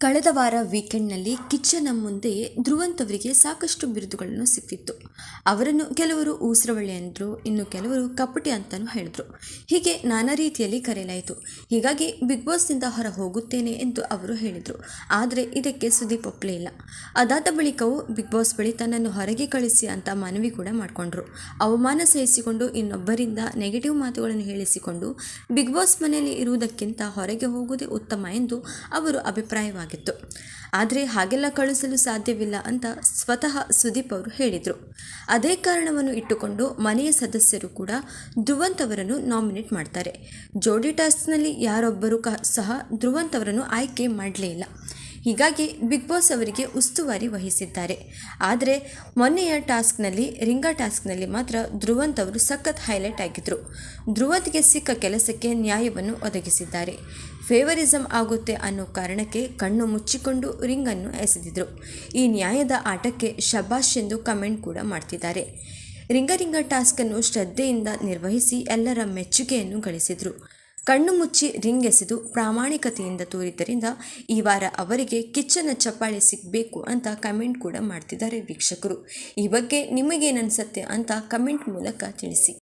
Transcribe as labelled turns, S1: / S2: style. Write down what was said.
S1: ಕಳೆದ ವಾರ ವೀಕೆಂಡ್ನಲ್ಲಿ ಕಿಚ್ಚನ ಮುಂದೆ ಧ್ರುವಂತ್ ಅವರಿಗೆ ಸಾಕಷ್ಟು ಬಿರುದುಗಳನ್ನು ಸಿಕ್ಕಿತ್ತು. ಅವರನ್ನು ಕೆಲವರು ಊಸರವಳ್ಳಿ ಅಂದರು, ಇನ್ನು ಕೆಲವರು ಕಪಟಿ ಅಂತಲೂ ಹೇಳಿದ್ರು. ಹೀಗೆ ನಾನಾ ರೀತಿಯಲ್ಲಿ ಕರೆಯಲಾಯಿತು. ಹೀಗಾಗಿ ಬಿಗ್ ಬಾಸ್ನಿಂದ ಹೊರ ಹೋಗುತ್ತೇನೆ ಎಂದು ಅವರು ಹೇಳಿದರು. ಆದರೆ ಇದಕ್ಕೆ ಸುದೀಪ್ ಒಪ್ಪಲೇ ಇಲ್ಲ. ಅದಾದ ಬಳಿಕವೂ ಬಿಗ್ ಬಾಸ್ ಬಳಿ ತನ್ನನ್ನು ಹೊರಗೆ ಕಳಿಸಿ ಅಂತ ಮನವಿ ಕೂಡ ಮಾಡಿಕೊಂಡ್ರು. ಅವಮಾನ ಸಹಿಸಿಕೊಂಡು ಇನ್ನೊಬ್ಬರಿಂದ ನೆಗೆಟಿವ್ ಮಾತುಗಳನ್ನು ಹೇಳಿಸಿಕೊಂಡು ಬಿಗ್ ಬಾಸ್ ಮನೆಯಲ್ಲಿ ಇರುವುದಕ್ಕಿಂತ ಹೊರಗೆ ಹೋಗುವುದೇ ಉತ್ತಮ ಎಂದು ಅವರು ಅಭಿಪ್ರಾಯವಾಗಿತ್ತು ಆದರೆ ಹಾಗೆಲ್ಲ ಕಳಿಸಲು ಸಾಧ್ಯವಿಲ್ಲ ಅಂತ ಸ್ವತಃ ಸುದೀಪ್ ಅವರು ಹೇಳಿದರು. ಅದೇ ಕಾರಣವನ್ನು ಇಟ್ಟುಕೊಂಡು ಮನೆಯ ಸದಸ್ಯರು ಕೂಡ ಧ್ರುವಂತ್ ಅವರನ್ನು ನಾಮಿನೇಟ್ ಮಾಡ್ತಾರೆ. ಜೋಡಿ ಟಾಸ್ಕ್ನಲ್ಲಿ ಯಾರೊಬ್ಬರು ಸಹ ಧ್ರುವಂತ್ ಅವರನ್ನು ಆಯ್ಕೆ ಮಾಡಲೇ ಇಲ್ಲ. ಹೀಗಾಗಿ ಬಿಗ್ ಬಾಸ್ ಅವರಿಗೆ ಉಸ್ತುವಾರಿ ವಹಿಸಿದ್ದಾರೆ. ಆದರೆ ಮೊನ್ನೆಯ ಟಾಸ್ಕ್ನಲ್ಲಿ, ರಿಂಗಾ ಟಾಸ್ಕ್ನಲ್ಲಿ ಮಾತ್ರ ಧ್ರುವಂತ್ ಅವರು ಸಖತ್ ಹೈಲೈಟ್ ಆಗಿದ್ದರು ಧ್ರುವಂತ್ಗೆ ಸಿಕ್ಕ ಕೆಲಸಕ್ಕೆ ನ್ಯಾಯವನ್ನು ಒದಗಿಸಿದ್ದಾರೆ. ಫೇವರಿಸಮ್ ಆಗುತ್ತೆ ಅನ್ನೋ ಕಾರಣಕ್ಕೆ ಕಣ್ಣು ಮುಚ್ಚಿಕೊಂಡು ರಿಂಗನ್ನು ಎಸೆದಿದ್ರು. ಈ ನ್ಯಾಯದ ಆಟಕ್ಕೆ ಶಬಾಷ್ ಎಂದು ಕಮೆಂಟ್ ಕೂಡ ಮಾಡ್ತಿದ್ದಾರೆ. ರಿಂಗ ರಿಂಗ ಟಾಸ್ಕನ್ನು ಶ್ರದ್ಧೆಯಿಂದ ನಿರ್ವಹಿಸಿ ಎಲ್ಲರ ಮೆಚ್ಚುಗೆಯನ್ನು ಗಳಿಸಿದರು. ಕಣ್ಣು ಮುಚ್ಚಿ ರಿಂಗ್ ಎಸೆದು ಪ್ರಾಮಾಣಿಕತೆಯಿಂದ ತೋರಿದ್ದರಿಂದ ಈ ವಾರ ಅವರಿಗೆ ಕಿಚ್ಚನ ಚಪ್ಪಾಳೆ ಸಿಗಬೇಕು ಅಂತ ಕಮೆಂಟ್ ಕೂಡ ಮಾಡ್ತಿದ್ದಾರೆ ವೀಕ್ಷಕರು. ಈ ಬಗ್ಗೆ ನಿಮಗೇನನ್ಸತ್ತೆ ಅಂತ ಕಮೆಂಟ್ ಮೂಲಕ ತಿಳಿಸಿ.